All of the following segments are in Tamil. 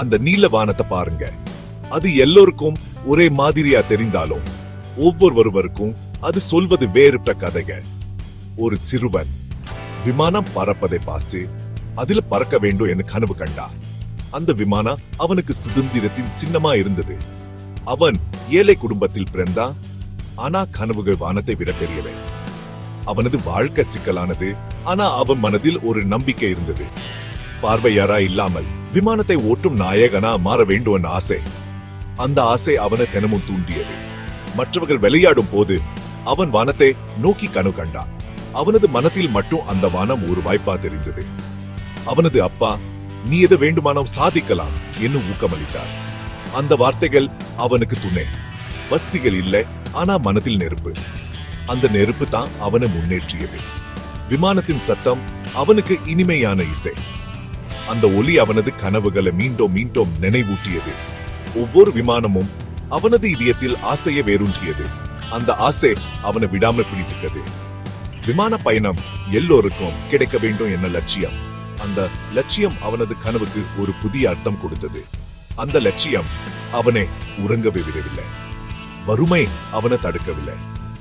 அந்த நீல வானத்தை பாருங்க. அது எல்லோருக்கும் ஒரே மாதிரியா தெரிந்தாலும் ஒவ்வொருவருவருக்கும் அது சொல்வது வேறுபட்ட கதைகள் ஒரு சிறுவன் விமானம் பறப்பதை பார்த்து அதில் பறக்க வேண்டும் என்று கனவு கண்டான். அந்த விமானம் அவனுக்கு சுதந்திரத்தின் சின்னமா இருந்தது. அவன் ஏழை குடும்பத்தில் பிறந்தான். ஆனா கனவுகள் வானத்தை விட பெரியவை. அவனது வாழ்க்கை சிக்கலானது. ஆனா அவன் மனதில் ஒரு நம்பிக்கை இருந்தது. பார்வையாரா இல்லாமல் விமானத்தை ஓட்டும் நாயகனா மாற வேண்டும் என்ற ஆசை. அந்த ஆசை அவனை தினமும் தூண்டியது. மற்றவர்கள் விளையாடும் போது அவன் வானத்தை நோக்கி கனவு கண்டான். அவனது மனத்தில் மட்டும் அந்த வானம் ஒரு வாய்ப்பா தெரிஞ்சது. அவனது அப்பா நீ எது வேண்டுமானம் சாதிக்கலாம் என்று ஊக்கமளித்தார். அந்த வார்த்தைகள் அவனுக்கு துணை. வசதிகள் இல்லை ஆனா மனதில் நெருப்பு. அந்த நெருப்பு தான் அவனை முன்னேற்றியது. விமானத்தின் சத்தம் அவனுக்கு இனிமையான இசை. அந்த ஒலி அவனது கனவுகளை மீண்டும் மீண்டும் நினைவூட்டியது. ஒவ்வொரு விமானமும் அவனது இதயத்தில் ஆசையை வேரூன்றியது. அந்த ஆசை அவனை விடாமல் பிடித்துக்கது விமான பயணம் எல்லோருக்கும் கிடைக்க வேண்டும் என லட்சியம். அந்த லட்சியம் அவனது கனவுக்கு ஒரு புதிய அர்த்தம் கொடுத்தது. அந்த லட்சியம் அவனை உறங்கவே விடவில்லை. வறுமை அவனை தடுக்கவில்லை.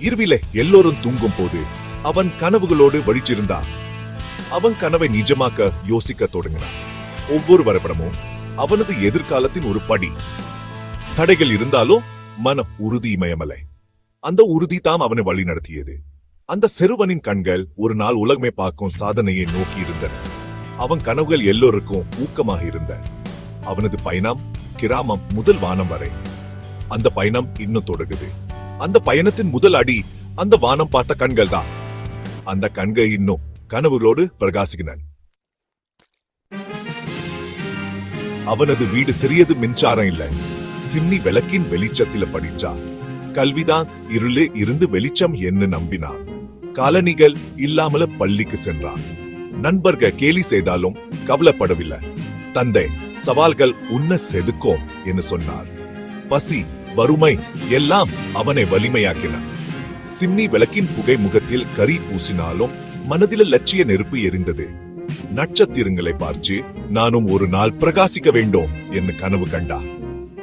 இருவில எல்லோரும் தூங்கும் போது அவன் கனவுகளோடு வழிச்சிருந்தான். அவன் கனவை நிஜமாக்க யோசிக்க தொடங்கினான். ஒவ்வொரு வரைபடமும் அவனது எதிர்காலத்தின் ஒரு படி. தடைகள் இருந்தாலும் மன உறுதி இமயமலை. அந்த உறுதி தாம் அவனை வழி நடத்தியது. அந்த சிறுவனின் கண்கள் ஒரு நாள் உலகமே பார்க்கும் சாதனையை நோக்கி இருந்தன. அவன் கனவுகள் எல்லோருக்கும் ஊக்கமாக இருந்த. அவனது பயணம் கிராமம் முதல் வானம் வரை. அந்த பயணம் இன்னும் தொடருது. அந்த பயணத்தின் முதல் அடி அந்த வானம் பார்த்த கண்கள் தான் அந்த கண்கள் இன்னும் கனவுகளோடு பிரகாசிக்கின அவனது வீடு சிறியது மின்சாரம் இல்லை. சிம்னி விளக்கின் வெளிச்சத்தில படிச்சா. கல்விதான் இருளே இருந்து வெளிச்சம் என்று நம்பினான். காலணிகள் இல்லாமல பள்ளிக்கு சென்றான். நண்பர்கள் கேலி செய்தாலும் கவலைப்படவில்லை. தந்தை சவால்கள் உன்ன செதுக்கும் என்று சொன்னார். பசி வறுமை எல்லாம் அவனை வலிமையாக்கின. சிம்னி விளக்கின் புகை முகத்தில் கரி பூசினாலும் மனதில லட்சிய நெருப்பு எரிந்தது. நட்சத்திரங்களை பார்த்து நானும் ஒரு நாள் பிரகாசிக்க வேண்டும் என்று கனவு கண்டா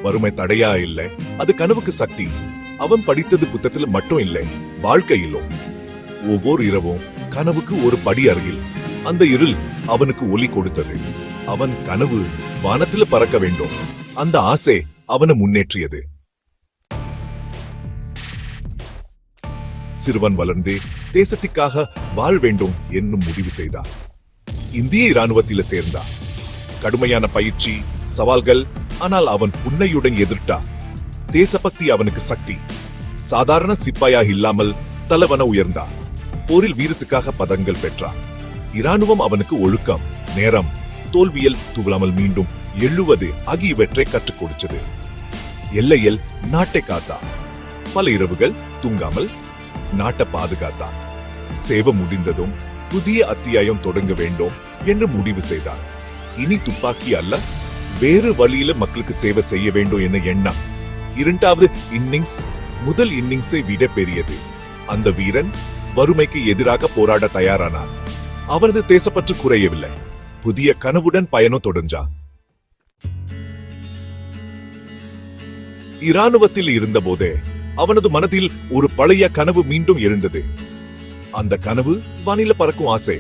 வறுமை தடையா இல்லை. அது கனவுக்கு சக்தி. அவன் படித்தது புத்தகத்தில் மட்டும் இல்லை வாழ்க்கையிலும். ஒவ்வொரு இரவும் கனவுக்கு ஒரு படி அருகில். அந்த இருள் அவனுக்கு ஒலி கொடுத்தது. அவன் கனவு வானத்துல பறக்க வேண்டும். அந்த ஆசை அவனை முன்னேற்றியது. சிறுவன் வளர்ந்து தேசத்திற்காக வாழ வேண்டும் என்னும் முடிவு செய்தார் இந்திய இராணுவத்தில் சேர்ந்தார் கடுமையான பயிற்சி சவால்கள் ஆனால் அவன் புன்னையுடன் எதிர்த்தா தேசபக்தி அவனுக்கு சக்தி. சாதாரண சிப்பாயா இல்லாமல் தலைவன உயர்ந்தார் போரில் வீரத்துக்காக பதங்கள் பெற்றார் இராணுவம் அவனுக்கு ஒழுக்கம் நேரம் தோல்வியல் துவலாமல் மீண்டும் எழுவது ஆகியவற்றை கற்றுக் கொடுத்தது. எல்லையில் நாட்டை காத்தார் பல இரவுகள் தூங்காமல் நாட்டை பாதுகாத்தார் சேவை முடிந்ததும் புதிய அத்தியாயம் தொடங்க வேண்டும் என்று முடிவு செய்தார் இனி துப்பாக்கி அல்ல வேறு வழியில மக்களுக்கு சேவை செய்ய வேண்டும் என எண்ணம். இரண்டாவது இன்னிங்ஸ் முதல் இன்னிங்ஸை விட பெரியது. அந்த வீரன் வறுமைக்கு எதிராக போராட தயாரானார் அவரது தேசப்பற்று குறையவில்லை. புதிய கனவுடன் பயணம் தொடர்ந்தார் இராணுவத்தில் இருந்தபோதே அவனது மனதில் ஒரு பழைய கனவு மீண்டும் எழுந்தது. அந்த கனவு வானில பறக்கும் ஆசை.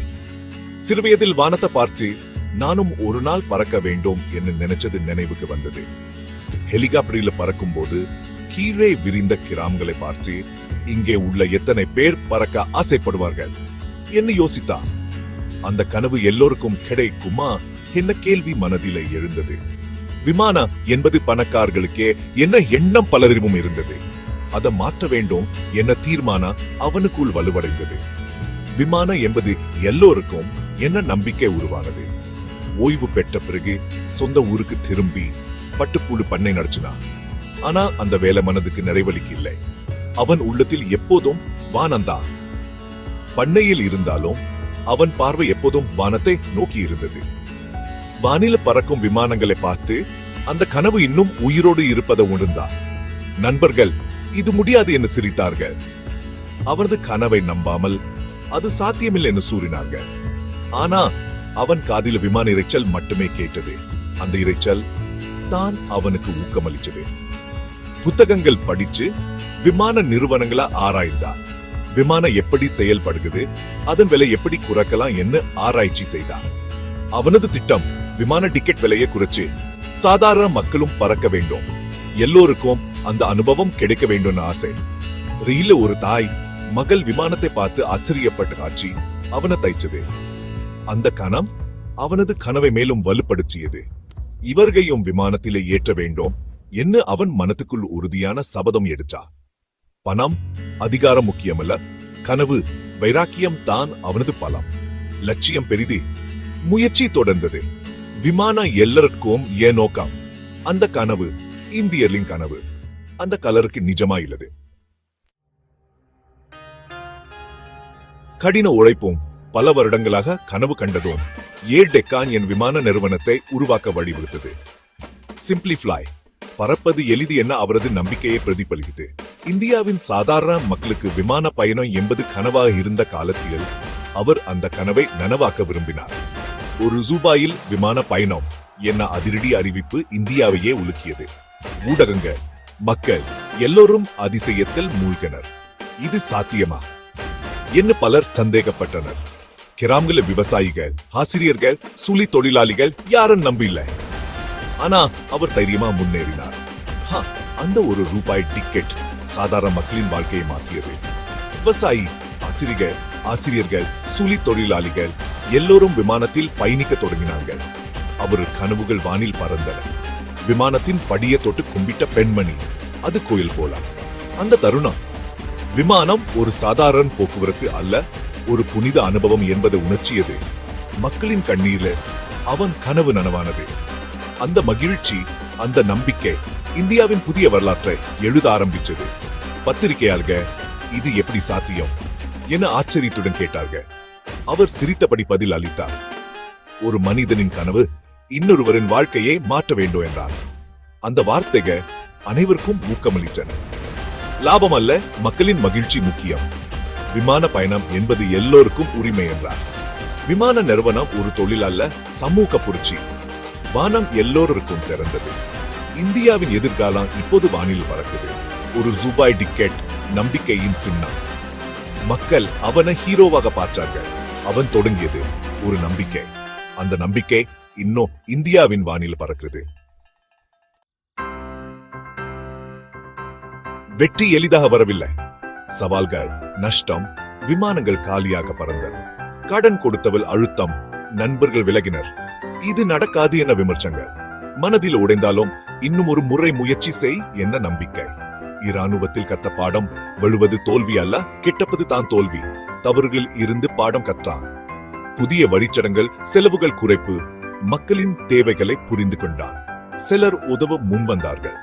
சிறுவயதில் வானத்தை பார்த்து நானும் ஒரு நாள் பறக்க வேண்டும் என்று நினைச்சது நினைவுக்கு வந்தது. ஹெலிகாப்டரில் பறக்கும் போது கீழே விரிந்த கிராமங்களை பார்த்து இங்கே உள்ள எத்தனை பேர் பறக்க ஆசைப்படுவார்கள்? என்று யோசித்தா அந்த கனவு எல்லோருக்கும் கிடைக்குமா என்ன கேள்வி மனதில எழுந்தது. விமான என்பது பணக்காரர்களுக்கே என்ன எண்ணம் பலரிடமும் இருந்தது. அதை மாற்ற வேண்டும் என்ன தீர்மானம் அவனுக்குள் வலுவடைந்தது. விமானம் என்பது எல்லோருக்கும் என்ன நம்பிக்கை உருவானது. ஓய்வு பெற்ற பிறகு சொந்த ஊருக்கு திரும்பி பட்டுப்புழு பண்ணை நடத்தினான் ஆனா அந்த வேலை மனதுக்கு நிறைவளிக்க இல்லை. அவன் உள்ளத்தில் எப்போதும் வானந்தா பண்ணையில் இருந்தாலும் அவன் பார்வை எப்போதும் வானத்தை நோக்கி இருந்தது. வானில பறக்கும் விமானங்களை பார்த்து அந்த கனவு இன்னும் உயிரோடு இருப்பதை உணர்ந்தான். நண்பர்கள் இது முடியாது என்று சிரித்தார்கள். அவரது கனவை நம்பாமல் அது சாத்தியமில்லை என்று கூறினார்கள். ஆனா அவன் காதில் விமான இரைச்சல் மட்டுமே கேட்டது. அந்த இறைச்சல் தான் அவனுக்கு ஊக்கமளிச்சது புத்தகங்கள் படிச்சு விமான நிறுவனங்களை ஆராய்ந்தார் விமானம் எப்படி செயல்படுகிறது அதன் விலை எப்படி குறைக்கலாம் என்று ஆராய்ச்சி செய்தான். அவனது திட்டம் விமான டிக்கெட் விலையை குறைச்சு சாதாரண மக்களும் பறக்க வேண்டும். எல்லோருக்கும் அந்த அனுபவம் கிடைக்க வேண்டும்னு ஆசை. ரயில ஒரு தாய் மகள் விமானத்தை பார்த்து ஆச்சரியப்பட்ட காட்சி அவனை தைச்சது. அந்த கணம் அவனது கனவை மேலும் வலுப்படுத்தியது. இவர்கையும் விமானத்திலே ஏற்ற வேண்டும் என்ன அவன் மனத்துக்குள் உறுதியான சபதம் எடுத்தா. பணம் அதிகாரம் முக்கியமல்ல கனவு வைராக்கியம் தான் அவனது பலம். லட்சியம் பெரிது முயற்சி தொடர்ந்தது. விமானம் எல்லருக்கும் ஏன் நோக்கம். அந்த கனவு இந்தியர்களின் கனவு. அந்த கலருக்கு நிஜமா இல்லது கடின உழைப்பும் பல வருடங்களாக கனவு கண்டதும் ஏர் டெக்கான் என் விமான நிறுவனத்தை உருவாக்க வழிவகுத்தது. சிம்பிளிஃப்ளை பறப்பது எளிது என அவரது நம்பிக்கையை பிரதிபலித்தது. இந்தியாவின் சாதாரண மக்களுக்கு விமான பயணம் என்பது கனவாக இருந்த காலத்தில் அவர் அந்த கனவை நனவாக்க விரும்பினார். ஒரு ரூபாயில் விமான பயணம் என அதிரடி அறிவிப்பு இந்தியாவையே உலுக்கியது. ஊடகங்கள் மக்கள் எல்லோரும் அதிசயத்தில் மூழ்கினர். இது சாத்தியமா? என்று பலர் சந்தேகப்பட்டனர். கிராமங்கள விவசாயிகள் ஆசிரியர்கள் சுழி தொழிலாளிகள் யாரும் நம்பில்ல. ஆனா அவர் தைரியமா முன்னேறினார். அந்த ஒரு ரூபாய் டிக்கெட் சாதாரண மக்களின் வாழ்க்கையை மாற்றியது. விவசாயி ஆசிரியர்கள் ஆசிரியர்கள் சுழி தொழிலாளிகள் எல்லோரும் விமானத்தில் பயணிக்க தொடங்கினார்கள். அவர் கனவுகள் வானில் பறந்தன. விமானத்தின் படியை தொட்டு கும்பிட்ட பெண்மணி. அது கோயில் போல அந்த தருணம். விமானம் ஒரு சாதாரண போக்குவரத்து அல்ல ஒரு புனித அனுபவம் என்பதை உணர்ச்சியது. மக்களின் கண்ணீர்ல அவன் கனவு நனவானது. அந்த மகிழ்ச்சி அந்த நம்பிக்கை இந்தியாவின் புதிய வரலாற்றை எழுத ஆரம்பிச்சது. பத்திரிகையாளர்கள் இது எப்படி சாத்தியம்? என ஆச்சரியத்துடன் கேட்டார்கள். அவர் சிரித்தபடி பதில் அளித்தார். ஒரு மனிதனின் கனவு இன்னொருவரின் வாழ்க்கையை மாற்ற வேண்டும் என்றார். அந்த வார்த்தைகள் அனைவருக்கும் ஊக்கமளித்தன. லாபம் அல்ல மக்களின் மகிழ்ச்சி முக்கியம். விமான பயணம் என்பது எல்லோருக்கும் உரிமை என்றார். விமான நிறுவனம் ஒரு தொழில் அல்ல சமூக புரட்சி. வானம் எல்லோருக்கும் திறந்தது. இந்தியாவின் எதிர்காலம் இப்போது வானில் பறக்குது. ஒரு ஜூபாய் டிக்கெட் நம்பிக்கையின் சின்னம். மக்கள் அவனை ஹீரோவாக பார்த்தார்கள். அவன் தொடங்கியது ஒரு நம்பிக்கை. அந்த நம்பிக்கை இன்னும் இந்தியாவின் வானில் பறக்குது வெற்றி எளிதாக வரவில்லை. சவால்கள் நஷ்டம் விமானங்கள் காலியாக பறந்தன. கடன் கொடுத்தவள் அழுத்தம் நண்பர்கள் விலகினர். இது நடக்காது என விமர்சனங்கள். மனதில் உடைந்தாலும் இன்னும் ஒரு முறை முயற்சி செய் என்ன நம்பிக்கை. இராணுவத்தில் கத்த பாடம் வழுவது தோல்வி அல்ல கிட்டப்பது தான் தோல்வி. தவறுகளில் இருந்து பாடம் கற்றான். புதிய வழிச்சடங்கள் செலவுகள் குறைப்பு மக்களின் தேவைகளை புரிந்து கொண்டார். சிலர் உதவ முன்வந்தார்கள்.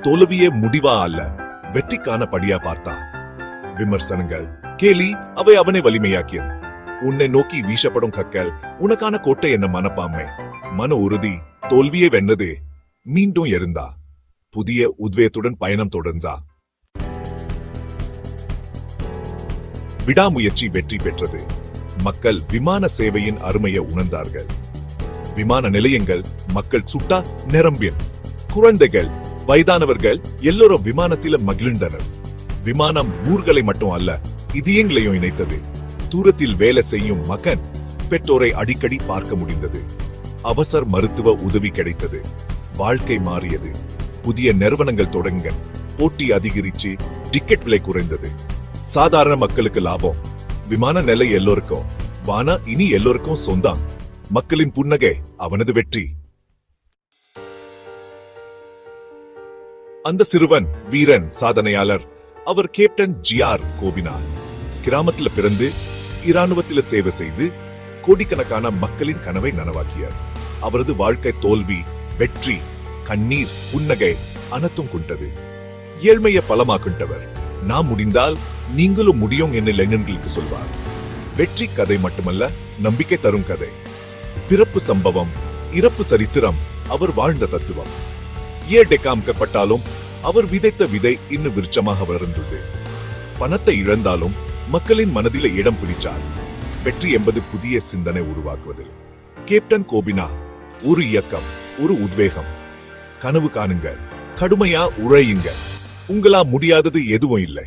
தோல்வியே முடிவா அல்ல வெற்றிக்கான படியா பார்த்தா. விமர்சனங்கள் கேலி அவை அவனை வலிமையாக்கியது. உன்னை நோக்கி வீசப்படும் கற்கள் உனக்கான கோட்டை என்ன மனப்பான்மை? மன உறுதி தோல்வியை வென்னது மீண்டும் இருந்தா புதிய உத்வேகத்துடன் பயணம் தொடர்ந்தா. விடாமுயற்சி வெற்றி பெற்றது. மக்கள் விமான சேவையின் அருமையை உணர்ந்தார்கள். விமான நிலையங்கள் மக்கள் சுட்டா நிரம்பின குழந்தைகள் வயதானவர்கள் எல்லோரும் விமானத்தில மகிழ்ந்தனர். விமானம் ஊர்களை மட்டும் அல்ல இதயங்களையும் இணைத்தது. தூரத்தில் வேலை செய்யும் மகன் பெற்றோரை அடிக்கடி பார்க்க முடிந்தது. அவசர மருத்துவ உதவி கிடைத்தது. வாழ்க்கை மாறியது. புதிய நிறுவனங்கள் தொடங்க போட்டி அதிகரிச்சு டிக்கெட் விலை குறைந்தது. சாதாரண மக்களுக்கு லாபம். விமான நிலை எல்லோருக்கும் வானா இனி எல்லோருக்கும் சொந்தம். மக்களின் புன்னகை அவனது வெற்றி. அந்த சிறுவன் வீரன் சாதனையாளர் அவர் கேப்டன் ஜிஆர் கோபினார் கிராமத்துல பிறந்து இராணுவத்தில சேவை செய்து கோடிக்கணக்கான மக்களின் கனவை நனவாக்கியார். அவரது வாழ்க்கை தோல்வி வெற்றி கண்ணீர் புன்னகை அனைத்தும் கொண்டது. ஏழ்மையை பலமாக்கின்றவர் நான் முடிந்தால் நீங்களும் முடியும் என்ன இளைஞர்களுக்கு சொல்வார். வெற்றி கதை மட்டுமல்ல நம்பிக்கை தரும் கதை. பிறப்பு சம்பவம் இறப்பு சரித்திரம் அவர் வாழ்ந்த தத்துவம். ஏட்டை காமிக்கப்பட்டாலும் அவர் விதைத்த விதை இன்னும் விருட்சமாக வளர்ந்தது பணத்தை இழந்தாலும் மக்களின் மனதில இடம் பிடிச்சார் வெற்றி என்பது புதிய சிந்தனை உருவாக்குவது கேப்டன் கோபினா ஒரு இயக்கம் ஒரு உத்வேகம். கனவு காணுங்க கடுமையா உழையுங்க. உங்களா முடியாதது எதுவும் இல்லை.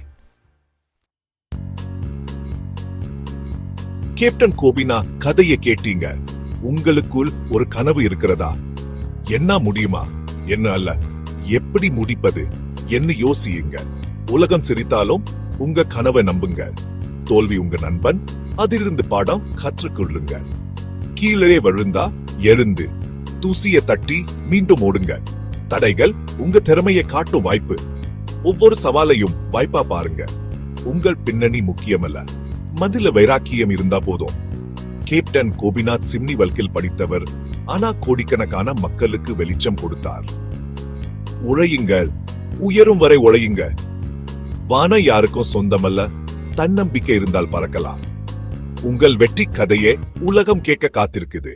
கேப்டன் கோபினா கதையை கேட்டீங்க. உங்களுக்குள் ஒரு கனவு இருக்கிறதா? என்ன முடியுமா? என்ன அல்ல? எப்படி முடிப்பது? என்ன யோசியுங்க? உலகம் சிரித்தாலும் உங்க கனவை நம்புங்க. தோல்வி உங்க நண்பன் அதிலிருந்து பாடம் கற்றுக்கொள்ளுங்க. கீழே விழுந்தா எழுந்து தூசிய தட்டி மீண்டும் ஓடுங்க. தடைகள் உங்க திறமையை காட்டும் வாய்ப்பு. ஒவ்வொரு சவாலையும் வாய்ப்பா பாருங்க. உங்கள் பின்னணி முக்கியமல்ல. மதில வைராக்கியம் இருந்தா போதும். கேப்டன் கோபிநாத் சிம்னி வல்கில் படித்தவர் ஆனா கோடிக்கணக்கான மக்களுக்கு வெளிச்சம் கொடுத்தார். உழையுங்கள் உயரும் வரை உழையுங்க. வான யாருக்கும் சொந்தமல்ல. தன்னம்பிக்கை இருந்தால் பறக்கலாம். உங்கள் வெற்றி கதையே உலகம் கேட்க காத்திருக்குது.